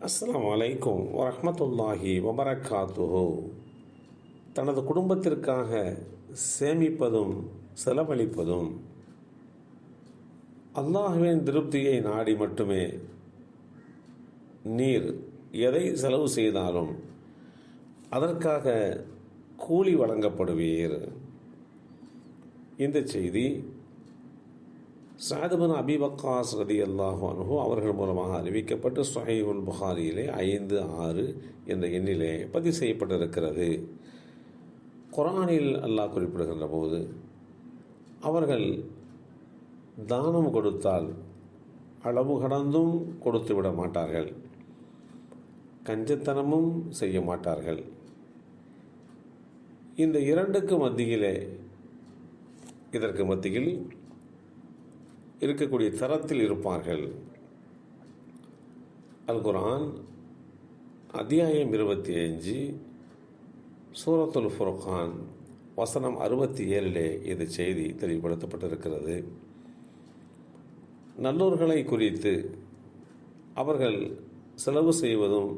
அஸ்லாம் வலைக்கும் வரமத்துல்லாஹி வபரகாத்துஹோ. தனது குடும்பத்திற்காக சேமிப்பதும் செலவழிப்பதும் அல்லாஹுவின் திருப்தியை நாடி மட்டுமே நீர் எதை செலவு செய்தாலும் அதற்காக கூலி வழங்கப்படுவீர். இந்த செய்தி சாதுபன் அபிபக்காஸ் ரதி அல்லாஹு அனுகு அவர்கள் மூலமாக அறிவிக்கப்பட்டு சுஹைகுல் புகாரியிலே ஐந்து ஆறு என்ற எண்ணிலே பதிவு செய்யப்பட்டிருக்கிறது. குரானில் அல்லாஹ் குறிப்பிடுகின்ற போது அவர்கள் தானம் கொடுத்தால் அளவு கடந்தும் கொடுத்து விட மாட்டார்கள். கஞ்சத்தனமும் செய்ய மாட்டார்கள். இந்த இரண்டுக்கு மத்தியிலே இதற்கு மத்தியில் இருக்கக்கூடிய தரத்தில் இருப்பார்கள். அல் குரான் அத்தியாயம் இருபத்தி அஞ்சு சூரத்துல் ஃபுர்கான் வசனம் அறுபத்தி ஏழிலே இது செய்தி தெளிவுபடுத்தப்பட்டிருக்கிறது. நல்லோர்களை குறித்து அவர்கள் செலவு செய்வதும்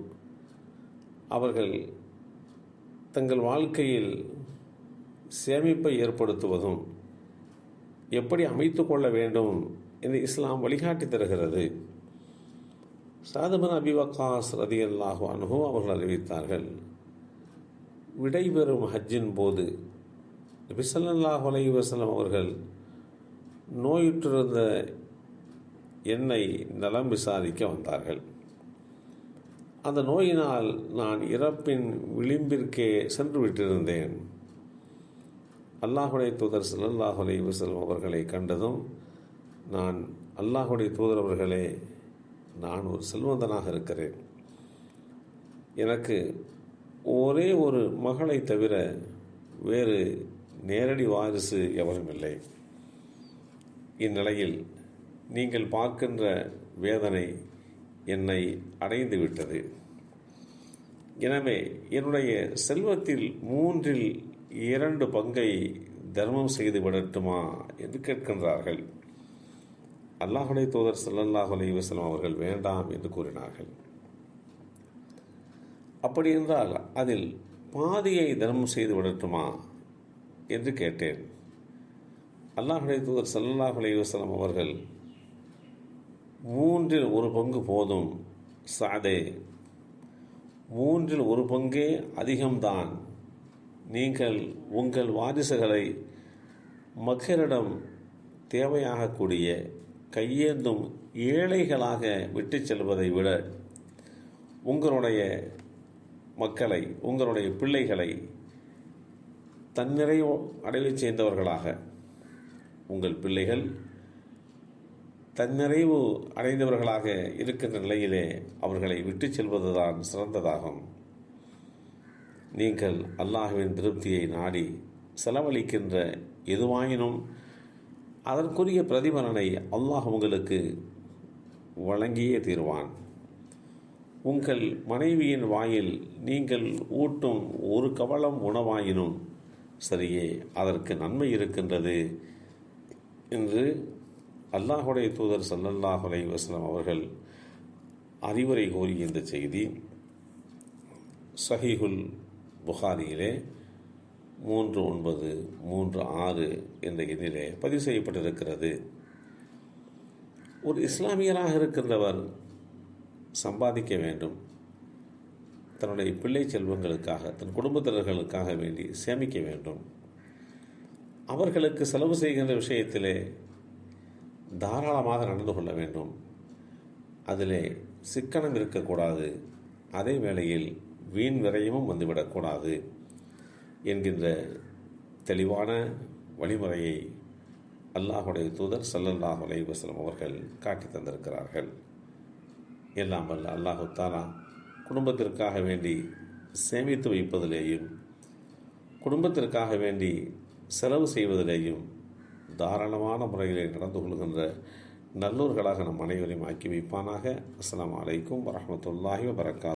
அவர்கள் தங்கள் வாழ்க்கையில் சேமிப்பை ஏற்படுத்துவதும் எப்படி அமைத்து கொள்ள வேண்டும் என்று இஸ்லாம் வழிகாட்டி தருகிறது. சாதுமன் அபிவக்காஸ் ரதி அல்லாஹு அனுகோ அவர்கள் அறிவித்தார்கள் விடைபெறும் ஹஜ்ஜின் போது நபிசல்லாஹ் அலைவசலம் அவர்கள் நோயுற்றிருந்த என்னை நலம் விசாரிக்க வந்தார்கள். அந்த நோயினால் நான் இறப்பின் விளிம்பிற்கே சென்று விட்டிருந்தேன். அல்லாஹுடைய தூதர் சல்லாஹ் அலி வசலம் அவர்களை கண்டதும் நான் அல்லாஹுடைய தூதர் அவர்களே நான் ஒரு செல்வந்தனாக இருக்கிறேன். எனக்கு ஒரே ஒரு மகளை தவிர வேறு நேரடி வாரிசு எவரும் இல்லை. இந்நிலையில் நீங்கள் பார்க்கின்ற வேதனை என்னை அடைந்து விட்டது. எனவே என்னுடைய செல்வத்தில் மூன்றில் இரண்டு பங்கை தர்மம் செய்து விடட்டுமா என்று கேட்கின்றார்கள். அல்லாஹுடைய தூதர் சல்லல்லாஹ் அலிவசலம் அவர்கள் வேண்டாம் என்று கூறினார்கள். அப்படி என்றால் அதில் பாதியை தர்மம் செய்து விடட்டுமா என்று கேட்டேன். அல்லாஹுடைய தூதர் சல்லாஹ் அலிவசலம் அவர்கள் மூன்றில் ஒரு பங்கு போதும் சாதே மூன்றில் ஒரு பங்கே அதிகம்தான் நீங்கள் உங்கள் வாரிசுகளை மக்களிடம் தேவையாகக்கூடிய கையேந்தும் ஏழைகளாக விட்டு செல்வதை விட உங்களுடைய மக்களை உங்களுடைய பிள்ளைகளை தன்னிறைவு அடையச் சேர்ந்தவர்களாக உங்கள் பிள்ளைகள் தன்னிறைவு அடைந்தவர்களாக இருக்கின்ற நிலையிலே அவர்களை விட்டு செல்வதுதான் சிறந்ததாகும். நீங்கள் அல்லாஹுவின் திருப்தியை நாடி செலவழிக்கின்ற எதுவாயினும் அதற்குரிய பிரதிபலனை அல்லாஹ் உங்களுக்கு வழங்கியே தீர்வான். உங்கள் மனைவியின் வாயில் நீங்கள் ஊட்டும் ஒரு கவலம் உணவாயினும் சரியே அதற்கு நன்மை இருக்கின்றது என்று அல்லாஹுடைய தூதர் சல்லல்லாஹ் அலை வசலம் அவர்கள் அறிவுரை கூறிய இந்த செய்தி. சஹிஹுல் புகாரியிலே மூன்று ஒன்பது மூன்று ஆறு என்ற எண்ணிலே பதிவு செய்யப்பட்டிருக்கிறது. ஒரு இஸ்லாமியராக இருக்கின்றவர் சம்பாதிக்க வேண்டும். தன்னுடைய பிள்ளை செல்வங்களுக்காக தன் குடும்பத்தினர்களுக்காக வேண்டி சேமிக்க வேண்டும். அவர்களுக்கு செலவு செய்கின்ற விஷயத்திலே தாராளமாக நடந்து கொள்ள வேண்டும். அதிலே சிக்கனம் இருக்கக்கூடாது. அதே வேளையில் வீண் விரயமும் வந்துவிடக்கூடாது என்கின்ற தெளிவான வழிமுறையை அல்லாஹுடைய தூதர் சல்லல்லாஹ் அலைவசலம் அவர்கள் காட்டி தந்திருக்கிறார்கள். எல்லாம் வல்ல அல்லாஹு தாலா குடும்பத்திற்காக வேண்டி சேமித்து வைப்பதிலேயும் குடும்பத்திற்காக வேண்டி செலவு செய்வதிலேயும் தாராளமான முறையிலே நடந்து கொள்கின்ற நல்லூர்களாக நம் அனைவரையும் ஆக்கி வைப்பானாக. அஸ்லாம் வலைக்கும் வரமத்துல்லாஹி வரகாத்